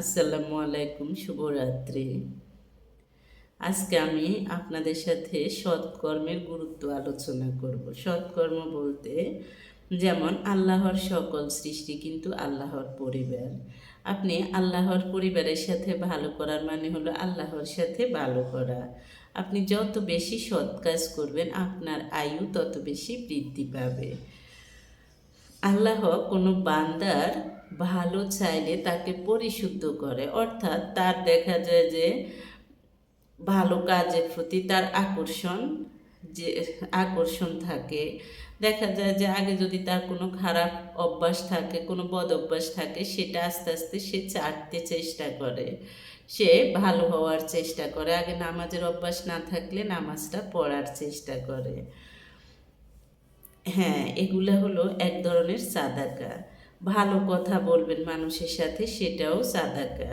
আসসালামু আলাইকুম, শুভরাত্রি। আজকে আমি আপনাদের সাথে সৎকর্মের গুরুত্ব আলোচনা করব। সৎকর্ম বলতে যেমন আল্লাহর সকল সৃষ্টি কিন্তু আল্লাহর পরিবার। আপনি আল্লাহর পরিবারের সাথে ভালো করার মানে হলো আল্লাহর সাথে ভালো করা। আপনি যত বেশি সৎ কাজ করবেন, আপনার আয়ু তত বেশি বৃদ্ধি পাবে। আল্লাহ কোনো বান্দার ভালো চাইলে তাকে পরিশুদ্ধ করে। অর্থাৎ তার দেখা যায় যে ভালো কাজের প্রতি তার আকর্ষণ যে, আকর্ষণ থাকে। দেখা যায় যে আগে যদি তার কোনো খারাপ অভ্যাস থাকে, কোনো বদ অভ্যাস থাকে, সেটা আস্তে আস্তে সে ছাড়তে চেষ্টা করে। সে ভালো হওয়ার চেষ্টা করে। আগে নামাজের অভ্যাস না থাকলে নামাজটা পড়ার চেষ্টা করে। হ্যাঁ এগুলো হলো এক ধরনের সাদাকা। ভালো কথা বলবেন মানুষের সাথে, সেটাও সাদাকা।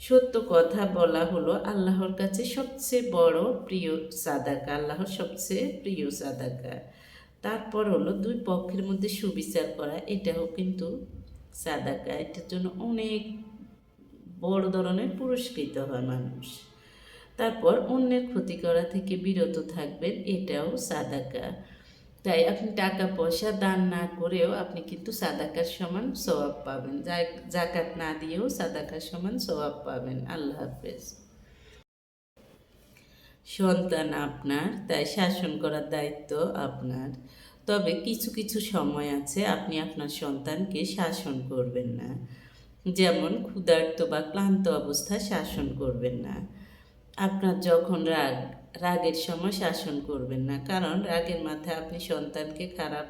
সত্য কথা বলা হলো আল্লাহর কাছে সবচেয়ে বড় প্রিয় সাদাকা, আল্লাহর সবচেয়ে প্রিয় সাদাকা। তারপর হলো দুই পক্ষের মধ্যে সুবিচার করা, এটাও কিন্তু সাদাকা। এটার জন্য অনেক বড় ধরনের পুরস্কৃত হয় মানুষ। তারপর অন্যের ক্ষতি করা থেকে বিরত থাকবেন, এটাও সাদাকা। তাই আপনি টাকা পয়সা দান না করেও আপনি কিন্তু সাদাকার সমান সওয়াব পাবেন। জাকাত না দিয়েও সাদাকার সমান সওয়াব পাবেন। আল্লাহ হাফেজ। সন্তান আপনার, তাই শাসন করার দায়িত্ব আপনার। তবে কিছু কিছু সময় আছে আপনি আপনার সন্তানকে শাসন করবেন না। যেমন ক্ষুধার্ত বা ক্লান্ত অবস্থায় শাসন করবেন না। আপনার যখন রাগ রাগের সময় শাসন করবেন না। কারণ রাগের মাথায় আপনি সন্তানকে খারাপ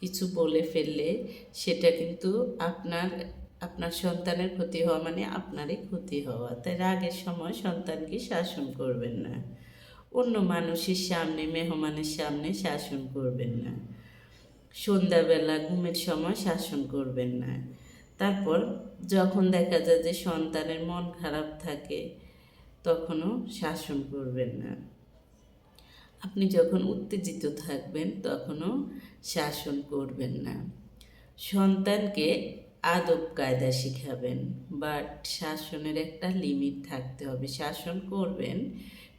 কিছু বলে ফেললে সেটা কিন্তু আপনার আপনার সন্তানের ক্ষতি হওয়া মানে আপনারই ক্ষতি হওয়া। তাই রাগের সময় সন্তানকে শাসন করবেন না। অন্য মানুষের সামনে, মেহমানের সামনে শাসন করবেন না। সন্ধ্যাবেলা ঘুমের সময় শাসন করবেন না। তারপর যখন দেখা যায় যে সন্তানের মন খারাপ থাকে তখনও শাসন করবেন না। আপনি যখন উত্তেজিত থাকবেন, তখনও শাসন করবেন না। সন্তানকে আদব কায়দা শিখাবেন বাট শাসনের একটা লিমিট থাকতে হবে। শাসন করবেন,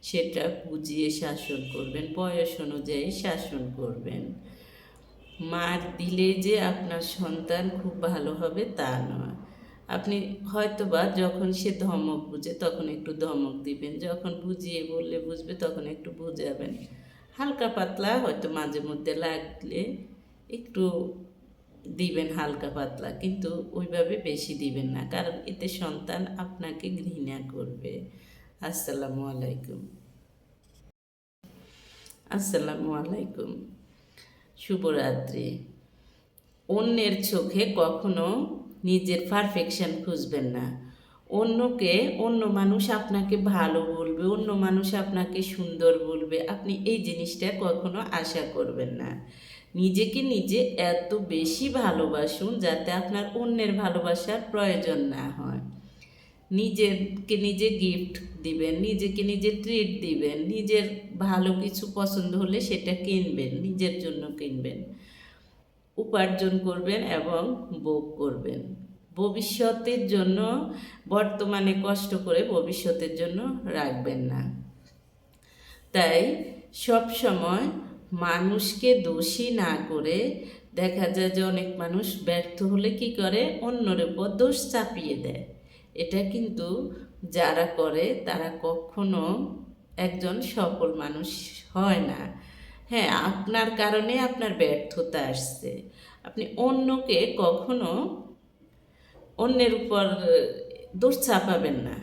সেটা বুঝিয়ে শাসন করবেন, বয়স অনুযায়ী শাসন করবেন। মার দিলে যে আপনার সন্তান খুব ভালো হবে, তা নয়। আপনি হয়তো বা যখন সে ধমক বুঝে তখন একটু ধমক দিবেন, যখন বুঝিয়ে বললে বুঝবে তখন একটু বুঝাবেন। হালকা পাতলা হয়তো মাঝে মধ্যে লাগলে একটু দিবেন হালকা পাতলা, কিন্তু ওইভাবে বেশি দিবেন না, কারণ এতে সন্তান আপনাকে ঘৃণা করবে। আসসালামু আলাইকুম। আসসালামু আলাইকুম। শুভরাত্রি। অন্যের চোখে কখনো নিজের পারফেকশন খুঁজবেন না। অন্যকে, অন্য মানুষ আপনাকে ভালো বলবে, অন্য মানুষ আপনাকে সুন্দর বলবে, আপনি এই জিনিসটা কখনো আশা করবেন না। নিজেকে নিজে এত বেশি ভালোবাসুন যাতে আপনার অন্যের ভালোবাসার প্রয়োজন না হয়। নিজেকে নিজে গিফট দিবেন, নিজেকে নিজে ট্রিট দিবেন, নিজের ভালো কিছু পছন্দ হলে সেটা কিনবেন, নিজের জন্য কিনবেন। উপার্জন করবেন এবং ভোগ করবেন। ভবিষ্যতের জন্য, বর্তমানে কষ্ট করে ভবিষ্যতের জন্য রাখবেন না। তাই সব সময় মানুষকে দোষী না করে দেখা যায় যে অনেক মানুষ ব্যর্থ হলে কি করে? অন্যর উপর দোষ চাপিয়ে দেয়। এটা কিন্তু যারা করে, তারা কখনো একজন সফল মানুষ হয় না। হ্যাঁ আপনার কারণে আপনার ব্যর্থতা আসছে। আপনি অন্যকে কখনো অন্যের উপর দোষ চাপাবেন না।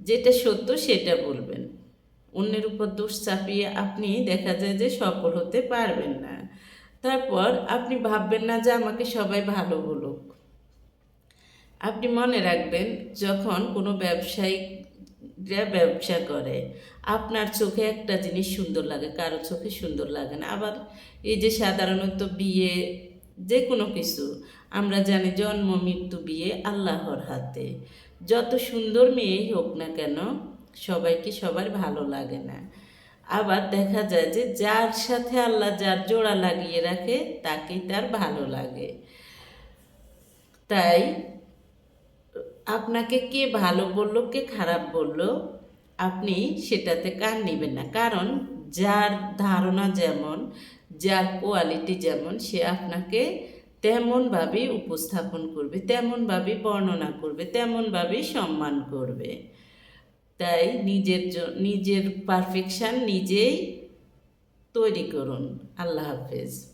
যেটা সত্য সেটা বলবেন। অন্যের উপর দোষ চাপিয়ে আপনি দেখা যায় যে সফল হতে পারবেন না। তারপর আপনি ভাববেন না যে আমাকে সবাই ভালো বলুক। আপনি মনে রাখবেন, যখন কোনো ব্যবসায়িকরা ব্যবসা করে। আপনার চোখে একটা জিনিস সুন্দর লাগে, কারও চোখে সুন্দর লাগে না। আবার এই যে সাধারণত বিয়ে, যে কোনো কিছু, আমরা জানি জন্ম, মৃত্যু, বিয়ে আল্লাহর হাতে। যত সুন্দর মেয়েই হোক না কেন, সবাইকে সবার ভালো লাগে না। আবার দেখা যায় যে যার সাথে আল্লাহ যার জোড়া লাগিয়ে রাখে, তাকেই তার ভালো লাগে। তাই আপনাকে কে ভালো বলল, কে খারাপ বলল, আপনি সেটাতে কান নেবেন না। কারণ যার ধারণা যেমন, যার কোয়ালিটি যেমন, সে আপনাকে তেমনভাবেই উপস্থাপন করবে তেমনভাবেই বর্ণনা করবে তেমনভাবেই সম্মান করবে। তাই নিজের নিজের পারফেকশান নিজেই তৈরি করুন। আল্লাহ হাফেজ।